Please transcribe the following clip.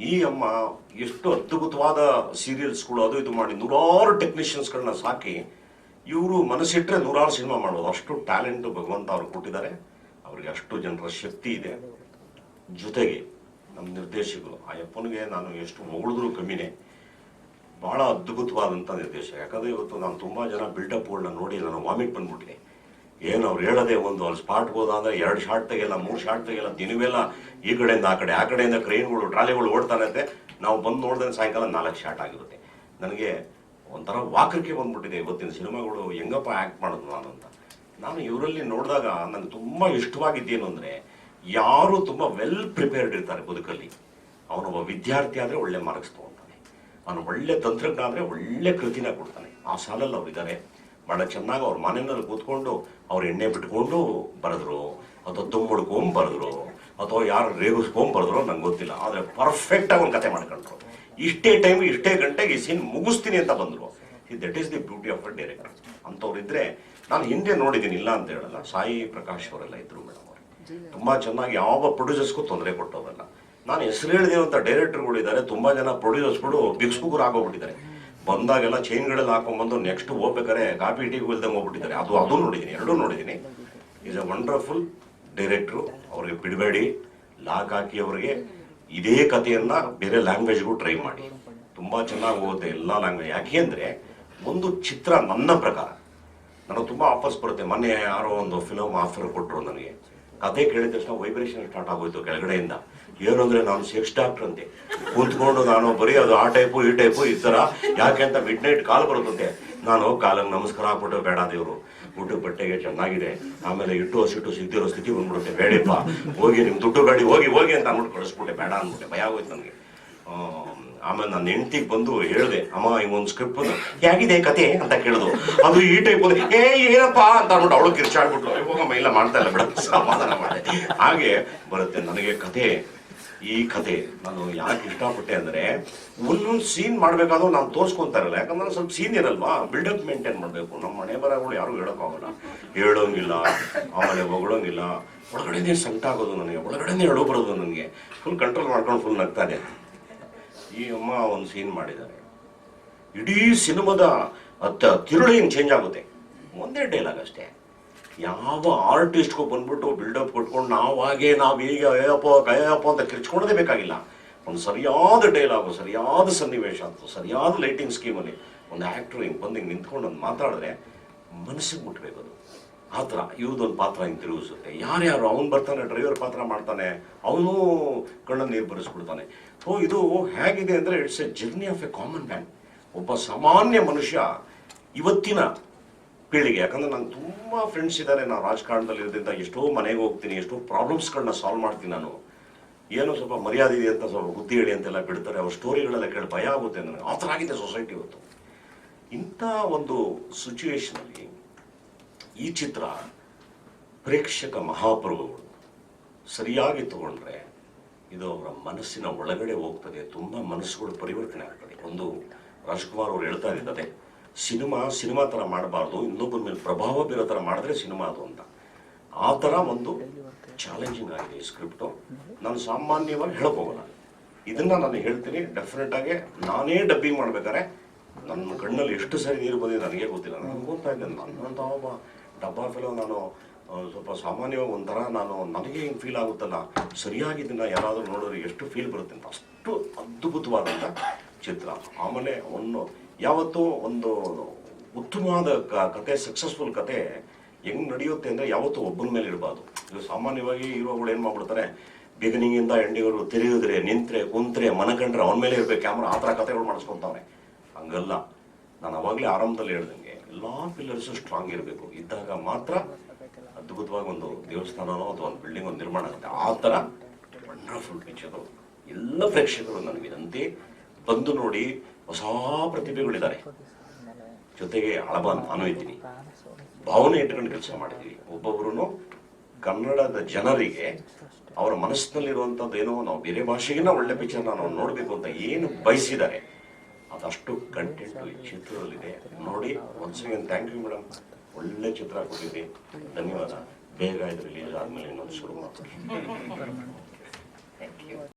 ಈ ಅಮ್ಮ ಎಷ್ಟು ಅದ್ಭುತವಾದ ಸೀರಿಯಲ್ಸ್ಗಳು ಅದು ಇದು ಮಾಡಿ ನೂರಾರು ಟೆಕ್ನಿಷಿಯನ್ಸ್ಗಳನ್ನ ಸಾಕಿ ಇವರು ಮನಸ್ಸಿಟ್ಟರೆ ನೂರಾರು ಸಿನಿಮಾ ಮಾಡೋದು. ಅಷ್ಟು ಟ್ಯಾಲೆಂಟ್ ಭಗವಂತ ಅವರು ಕೊಟ್ಟಿದ್ದಾರೆ. ಅವ್ರಿಗೆ ಅಷ್ಟು ಜನರ ಶಕ್ತಿ ಇದೆ. ಜೊತೆಗೆ ನಮ್ಮ ನಿರ್ದೇಶಕರು ಆ ಅಪ್ಪನಿಗೆ ನಾನು ಎಷ್ಟು ಹೊಗಳಿದ್ರು ಕಮ್ಮಿನೇ. ಬಹಳ ಅದ್ಭುತವಾದಂಥ ನಿರ್ದೇಶಕ. ಯಾಕಂದ್ರೆ ಇವತ್ತು ನಾನು ತುಂಬ ಜನ ಬಿಲ್ಡಪ್ಗಳನ್ನ ನೋಡಿ ನಾನು ವಾಮಿಟ್ ಬಂದ್ಬಿಟ್ಟಿದೆ ಏನು ಅವ್ರು ಹೇಳದೆ ಒಂದು ಅಲ್ಲಿ ಸ್ಪಾಟ್ ಹೋದಾದ್ರೆ ಎರಡು ಶಾಟ್ ತೆಗೆಯಲ್ಲ, ಮೂರು ಶಾಟ್ ತೆಗೆಯಲ್ಲ, ದಿನವೆಲ್ಲ ಈ ಕಡೆಯಿಂದ ಆ ಕಡೆ, ಆ ಕಡೆಯಿಂದ ಕ್ರೈನ್ಗಳು, ಟ್ರಾಲಿಗಳು ಓಡ್ತಾನಂತೆ ನಾವು ಬಂದು ನೋಡಿದ್ರೆ ಸಾಯಂಕಾಲ ನಾಲ್ಕು ಶಾಟ್ ಆಗಿರುತ್ತೆ. ನನಗೆ ಒಂಥರ ವಾಕರಿಕೆ ಬಂದ್ಬಿಟ್ಟಿದೆ ಇವತ್ತಿನ ಸಿನಿಮಾಗಳು, ಹೆಂಗಪ್ಪ ಆ್ಯಕ್ಟ್ ಮಾಡೋದು ನಾನು ಅಂತ. ನಾನು ಇವರಲ್ಲಿ ನೋಡಿದಾಗ ನನಗೆ ತುಂಬ ಇಷ್ಟವಾಗಿದ್ದೇನು ಅಂದರೆ, ಯಾರು ತುಂಬ ವೆಲ್ ಪ್ರಿಪೇರ್ಡ್ ಇರ್ತಾರೆ ಬದುಕಲ್ಲಿ. ಅವನೊಬ್ಬ ವಿದ್ಯಾರ್ಥಿ ಆದರೆ ಒಳ್ಳೆ ಮಾರ್ಕ್ಸ್ ತೊಗೊತಾನೆ. ಅವನು ಒಳ್ಳೆ ತಂತ್ರಜ್ಞ ಆದರೆ ಒಳ್ಳೆ ಕೃತಿನ ಕೊಡ್ತಾನೆ. ಆ ಸಾಲಲ್ಲಿ ಅವ್ರು ಬಹಳ ಚೆನ್ನಾಗಿ ಅವ್ರ ಮನೆಯಲ್ಲಿ ಕೂತ್ಕೊಂಡು ಅವ್ರ ಎಣ್ಣೆ ಬಿಟ್ಕೊಂಡು ಬರೆದ್ರು, ಅಥವಾ ತುಂಬಡ್ಕೊಂಡ್ ಬರೆದ್ರು, ಅಥವಾ ಯಾರು ರೇಗಿಸ್ಕೊಂಡ್ ಬರೆದ್ರು ನಂಗೆ ಗೊತ್ತಿಲ್ಲ. ಆದರೆ ಪರ್ಫೆಕ್ಟಾಗಿ ಒಂದು ಕತೆ ಮಾಡ್ಕೊಂಡ್ರು. ಇಷ್ಟೇ ಟೈಮ್ ಇಷ್ಟೇ ಗಂಟೆಗೆ ಈ ಸೀನ್ ಮುಗಿಸ್ತೀನಿ ಅಂತ ಬಂದರು. That is the beauty of a director ಅಂಥವ್ರಿದ್ರೆ ನಾನು ಹಿಂದೆ ನೋಡಿದ್ದೀನಿ, ಇಲ್ಲ ಅಂತ ಹೇಳಲ್ಲ. ಸಾಯಿ ಪ್ರಕಾಶ್ ಅವರೆಲ್ಲ ಇದ್ರು ಮೇಡಮ್ ಅವರು. ತುಂಬಾ ಚೆನ್ನಾಗಿ ಯಾವ ಪ್ರೊಡ್ಯೂಸರ್ಸ್ಗೂ ತೊಂದರೆ ಕೊಟ್ಟೋದಲ್ಲ ನಾನು ಹೆಸರು ಹೇಳಿದಿರುವಂಥ ಡೈರೆಕ್ಟರ್ಗಳು ಇದ್ದಾರೆ ತುಂಬಾ ಜನ ಪ್ರೊಡ್ಯೂಸರ್ಸ್ಗಳು ಬಿಕ್ಸ್ಬುಕ್ರು ಆಗೋಗ್ಬಿಟ್ಟಿದ್ದಾರೆ. ಬಂದಾಗೆಲ್ಲ ಚೈನ್ಗಳೆಲ್ಲ ಹಾಕೊಂಡ್ಬಂದು ನೆಕ್ಸ್ಟ್ ಹೋಗ್ಬೇಕಾರೆ ಕಾಫಿ ಟೀ ಇಲ್ದಂಗೆ ಹೋಗ್ಬಿಟ್ಟಿದ್ದಾರೆ. ಅದು ಅದು ನೋಡಿದ್ದೀನಿ ಎರಡೂ ನೋಡಿದ್ದೀನಿ ಈಸ್ ಎ ವಂಡರ್ಫುಲ್ ಡೈರೆಕ್ಟ್ರು ಅವ್ರಿಗೆ ಬಿಡಬೇಡಿ. ಲಾಕ್ ಹಾಕಿ ಅವರಿಗೆ ಇದೇ ಕಥೆಯನ್ನ ಬೇರೆ ಲ್ಯಾಂಗ್ವೇಜ್ಗೂ ಟ್ರೈ ಮಾಡಿ. ತುಂಬಾ ಚೆನ್ನಾಗಿ ಹೋಗುತ್ತೆ ಎಲ್ಲ ಲ್ಯಾಂಗ್ವೇಜ್ ಯಾಕೆ ಅಂದರೆ ಒಂದು ಚಿತ್ರ ನನ್ನ ಪ್ರಕಾರ, ನನಗೆ ತುಂಬಾ ಆಫರ್ಸ್ ಬರುತ್ತೆ. ಮೊನ್ನೆ ಯಾರೋ ಒಂದು ಫಿಲಮ್ ಆಫರ್ ಕೊಟ್ಟರು ನನಗೆ. ಕತೆ ಕೇಳಿದ ತಕ್ಷಣ ವೈಬ್ರೇಷನ್ ಸ್ಟಾರ್ಟ್ ಆಗೋಯ್ತು ಕೆಳಗಡೆಯಿಂದ. ಏನು ಅಂದ್ರೆ ನಾನು ಸೆಕ್ಸ್ ಡಾಕ್ಟರ್ ಅಂತೆ. ಕುಂತ್ಕೊಂಡು ನಾನು ಬರೀ ಅದು ಆ ಟೈಪು ಈ ಟೈಪು ಈ ಥರ ಯಾಕೆ ಅಂತ ಮಿಡ್ ನೈಟ್ ಕಾಲ್ ಬರುತ್ತಂತೆ. ನಾನು ಕಾಲಂಗೆ ನಮಸ್ಕಾರ ಹಾಕ್ಬಿಟ್ಟು, ಬೇಡ ದೇವರು ಊಟ ಬಟ್ಟೆಗೆ ಚೆನ್ನಾಗಿದೆ. ಆಮೇಲೆ ಇಟ್ಟು ಹಸಿಟ್ಟು ಸಿಗ್ದಿರೋ ಸ್ಥಿತಿ ಬಂದ್ಬಿಡುತ್ತೆ. ಬೇಡಪ್ಪ, ಹೋಗಿ ನಿಮ್ಮ ದುಡ್ಡು ಗಾಡಿ, ಹೋಗಿ ಹೋಗಿ ಅಂತ ಅಂದ್ಬಿಟ್ಟು ಕಳಿಸ್ಬಿಟ್ಟೆ. ಬೇಡ ಅಂದ್ಬಿಟ್ಟೆ. ಭಯ ಆಗೋಯ್ತು ನನಗೆ. ಆಮೇಲೆ ನನ್ನ ಹೆಂಡತಿಗೆ ಬಂದು ಹೇಳಿದೆ, ಅಮ್ಮ, ಈ ಒಂದು ಸ್ಕ್ರಿಪ್ಟ್ ಹೇಗಿದೆ ಕತೆ? ಅಂತ ಕೇಳಿದ್ರು ಅದು ಈ ಟೈಪ್ ಏ, ಏನಪ್ಪ? ಅಂತ ಅಂದ್ಬಿಟ್ಟು ಅವಳು ಕಿರ್ಚಾಡ್ಬಿಟ್ಲು ಇವಾಗ ಇಲ್ಲ, ಮಾಡ್ತಾ ಇಲ್ಲ ಬಿಡ. ಸಮಾಧಾನ ಮಾಡಿ ಹಾಗೆ ಬರುತ್ತೆ ನನಗೆ ಕತೆ. ಈ ಕತೆ ನಾನು ಯಾಕೆ ಇಷ್ಟಪಟ್ಟೆ ಅಂದ್ರೆ, ಒಂದೊಂದು ಸೀನ್ ಮಾಡ್ಬೇಕಾದ್ರೂ ನಾನು ತೋರಿಸ್ಕೊತಾರಲ್ಲ ಯಾಕಂದ್ರೆ ಸ್ವಲ್ಪ ಸೀನ್ ಇರಲ್ವಾ ಬಿಲ್ಡಪ್ ಮೇಂಟೈನ್ ಮಾಡಬೇಕು. ನಮ್ಮ ಮನೆ ಬರಗಳು ಯಾರು ಹೇಳೋಕ್ಕಾಗಲ್ಲ. ಹೇಳೋಂಗಿಲ್ಲ, ಆಮೇಲೆ ಹೊಗಳೋಂಗಿಲ್ಲ. ಒಳಗಡೆನೇ ಸಂಕಟ ಆಗೋದು ನನಗೆ, ಒಳಗಡೆನೇ ಹೇಳೋ ಬರೋದು ನನಗೆ. ಫುಲ್ ಕಂಟ್ರೋಲ್ ಮಾಡ್ಕೊಂಡು ಫುಲ್ ನಗ್ತಾನೆ ಈ ಅಮ್ಮ ಒಂದು ಸೀನ್ ಮಾಡಿದ್ದಾರೆ. ಇಡೀ ಸಿನಿಮಾದ ಅತ್ತ ತಿರುಳು ಹಿಂಗೆ ಚೇಂಜ್ ಆಗುತ್ತೆ. ಒಂದೇ ಡೈಲಾಗ್ ಅಷ್ಟೇ. ಯಾವ ಆರ್ಟಿಸ್ಟ್ಗೂ ಬಂದ್ಬಿಟ್ಟು ಬಿಲ್ಡಪ್ ಕೊಟ್ಕೊಂಡು ನಾವು ಹಾಗೆ, ನಾವು ಈಗ ಅಯ್ಯಪ್ಪ ಕಯ್ಯಪ್ಪ ಅಂತ ಕಿರ್ಚ್ಕೊಳ್ಳೋದೇ ಬೇಕಾಗಿಲ್ಲ. ಒಂದು ಸರಿಯಾದ ಡೈಲಾಗು ಸರಿಯಾದ ಸನ್ನಿವೇಶ ಅಂತ ಸರಿಯಾದ ಲೈಟಿಂಗ್ ಸ್ಕೀಮಲ್ಲಿ ಒಂದು ಆ್ಯಕ್ಟ್ರು ಹಿಂಗೆ ಬಂದು ಹಿಂಗೆ ನಿಂತ್ಕೊಂಡು ಒಂದು ಮಾತಾಡಿದ್ರೆ ಮನಸ್ಸಿಗೆ ಮುಟ್ಬೇಕು ಅದು. ಆ ಥರ ಇವ್ರದೊಂದು ಪಾತ್ರ ಹಿಂಗೆ ತಿರುಗಿಸುತ್ತೆ ಯಾರ್ಯಾರು ಅವ್ನು ಬರ್ತಾನೆ, ಡ್ರೈವರ್ ಪಾತ್ರ ಮಾಡ್ತಾನೆ, ಅವನು ಕಣ್ಣಲ್ಲಿ ನೀರು ಬರೆಸ್ಬಿಡ್ತಾನೆ. ಸೊ ಇದು ಹೇಗಿದೆ ಅಂದರೆ it's a journey of a common man ಒಬ್ಬ ಸಾಮಾನ್ಯ ಮನುಷ್ಯ ಇವತ್ತಿನ ಪೀಳಿಗೆ, ಯಾಕಂದ್ರೆ ನಂಗೆ ತುಂಬ ಫ್ರೆಂಡ್ಸ್ ಇದ್ದಾರೆ ನಾನು ರಾಜಕಾರಣದಲ್ಲಿ ಇರೋದ್ರಿಂದ ಎಷ್ಟೋ ಮನೆಗೆ ಹೋಗ್ತೀನಿ, ಎಷ್ಟೋ ಪ್ರಾಬ್ಲಮ್ಸ್ಗಳನ್ನ ಸಾಲ್ವ್ ಮಾಡ್ತೀನಿ ನಾನು. ಏನೋ ಸ್ವಲ್ಪ ಮರ್ಯಾದೆ ಇದೆ ಅಂತ ಸ್ವಲ್ಪ ಬುದ್ಧಿ ಹೇಳಿ ಅಂತೆಲ್ಲ ಬಿಡ್ತಾರೆ, ಅವ್ರ ಸ್ಟೋರಿಗಳೆಲ್ಲ ಕೇಳಿ ಭಯ ಆಗುತ್ತೆ ನನಗೆ ಆ ಥರ ಆಗಿದೆ ಸೊಸೈಟಿ ಇವತ್ತು. ಇಂಥ ಒಂದು ಸಿಚುವೇಶನಲ್ಲಿ ಈ ಚಿತ್ರ ಪ್ರೇಕ್ಷಕ ಮಹಾಪ್ರಭುಗಳು ಸರಿಯಾಗಿ ತಗೊಂಡ್ರೆ ಇದು ಅವರ ಮನಸ್ಸಿನ ಒಳಗಡೆ ಹೋಗ್ತದೆ, ತುಂಬ ಮನಸ್ಸುಗಳು ಪರಿವರ್ತನೆ ಆಗ್ತದೆ. ಒಂದು ರಾಜ್ಕುಮಾರ್ ಅವರು ಹೇಳ್ತಾ ಇದ್ದಾರೆ, ಸಿನಿಮಾ ಸಿನಿಮಾ ಥರ ಮಾಡಬಾರ್ದು, ಇನ್ನೊಬ್ಬರ ಮೇಲೆ ಪ್ರಭಾವ ಬೀರೋ ಥರ ಮಾಡಿದ್ರೆ ಸಿನಿಮಾ ಅದು ಅಂತ. ಆ ಥರ ಒಂದು ಚಾಲೆಂಜಿಂಗ್ ಆಗಿದೆ ಈ ಸ್ಕ್ರಿಪ್ಟು ನಾನು ಸಾಮಾನ್ಯವಾಗಿ ಹೇಳೋಕ್ಕೋಗಲ್ಲ ಇದನ್ನ ನಾನು ಹೇಳ್ತೀನಿ ಡೆಫಿನೆಟ್ ಆಗಿ ನಾನೇ ಡಬ್ಬಿಂಗ್ ಮಾಡ್ಬೇಕಾದ್ರೆ ನನ್ನ ಕಣ್ಣಲ್ಲಿ ಎಷ್ಟು ಸರಿ ನೀರು ಬಂದಿದೆ ನನಗೆ ಗೊತ್ತಿಲ್ಲ. ನನಗೆ ಗೊತ್ತಾಯ್ತು ನನ್ನಂಥ ಒಬ್ಬ ಡಬ್ಬಾ ಫಿಲೋ ನಾನು ಸ್ವಲ್ಪ ಸಾಮಾನ್ಯವಾಗಿ ಒಂಥರ ನಾನು ನನಗೆ ಹಿಂಗೆ ಫೀಲ್ ಆಗುತ್ತಲ್ಲ, ಸರಿಯಾಗಿ ಯಾರಾದರೂ ನೋಡಿದ್ರೆ ಎಷ್ಟು ಫೀಲ್ ಬರುತ್ತೆ ಅಂತ. ಅಷ್ಟು ಅದ್ಭುತವಾದಂಥ ಚಿತ್ರ. ಆಮೇಲೆ ಒಂದು ಯಾವತ್ತೂ ಒಂದು ಉತ್ತಮವಾದ ಕತೆ ಸಕ್ಸಸ್ಫುಲ್ ಕತೆ ಹೆಂಗ್ ನಡೆಯುತ್ತೆ ಅಂದ್ರೆ ಯಾವತ್ತೂ ಒಬ್ಬನ ಮೇಲೆ ಇಡಬಾರ್ದು. ಇದು ಸಾಮಾನ್ಯವಾಗಿ ಹೀರೋಗಳು ಏನು ಮಾಡ್ಬಿಡ್ತಾರೆ ಬಿಗಿನಿಂಗ್ ಇಂದ ಎಂಡಿವರು ತಿರುಗಿದ್ರೆ, ನಿಂತ್ರೆ, ಕುಂತ್ರೆ ಮನಕಂಡ್ರೆ ಅವನ ಮೇಲೆ ಇರಬೇಕು, ಕ್ಯಾಮ್ರಾ, ಆ ಥರ ಕತೆಗಳು ಮಾಡಿಸ್ಕೊಂತಾವ್ರೆ ಹಂಗಲ್ಲ. ನಾನು ಅವಾಗಲೇ ಆರಂಭದಲ್ಲಿ ಹೇಳ್ದಂಗೆ ಎಲ್ಲಾ ಪಿಲ್ಲರ್ಸ್ ಸ್ಟ್ರಾಂಗ್ ಇರಬೇಕು. ಇದ್ದಾಗ ಮಾತ್ರ ಅದ್ಭುತವಾಗಿ ಒಂದು ದೇವಸ್ಥಾನನೋ ಅಥವಾ ಒಂದು ಬಿಲ್ಡಿಂಗ್ ಒಂದು ನಿರ್ಮಾಣ ಆಗುತ್ತೆ. ಆ ಥರ ವಂಡರ್ಫುಲ್ ಪಿಕ್ಚರು ಎಲ್ಲ ಪ್ರೇಕ್ಷಕರು ನನಗೆ ವಿನಂತಿ ಬಂದು ನೋಡಿ ಹೊಸ ಪ್ರತಿಭೆಗಳಿದ್ದಾರೆ. ಜೊತೆಗೆ ಹಳಬ ನಾನು ಇದ್ದೀನಿ. ಭಾವನೆ ಇಟ್ಕೊಂಡು ಕೆಲಸ ಮಾಡಿದ್ದೀವಿ. ಒಬ್ಬೊಬ್ಬರು ಕನ್ನಡದ ಜನರಿಗೆ ಅವರ ಮನಸ್ಸಿನಲ್ಲಿರುವಂಥದ್ದು ಏನೋ ನಾವು ಬೇರೆ ಭಾಷೆಗಿನ ಒಳ್ಳೆ ಪಿಕ್ಚರ್ ನಾವು ನೋಡಬೇಕು ಅಂತ ಏನು ಬಯಸಿದ್ದಾರೆ. ಅದಷ್ಟು ಕಂಟೆಂಟ್ ಈ ಚಿತ್ರದಲ್ಲಿದೆ. ನೋಡಿ ಅಗೇನ್ ಥ್ಯಾಂಕ್ ಯು ಮೇಡಮ್ ಒಳ್ಳೆ ಚಿತ್ರ ಕೊಟ್ಟಿದ್ರಿ ಧನ್ಯವಾದ. ಬೇಗ ಇದು ರಿಲೀಸ್ ಆದ್ಮೇಲೆ ಇನ್ನೊಂದು ಶುರು ಮಾಡ್ತೀನಿ.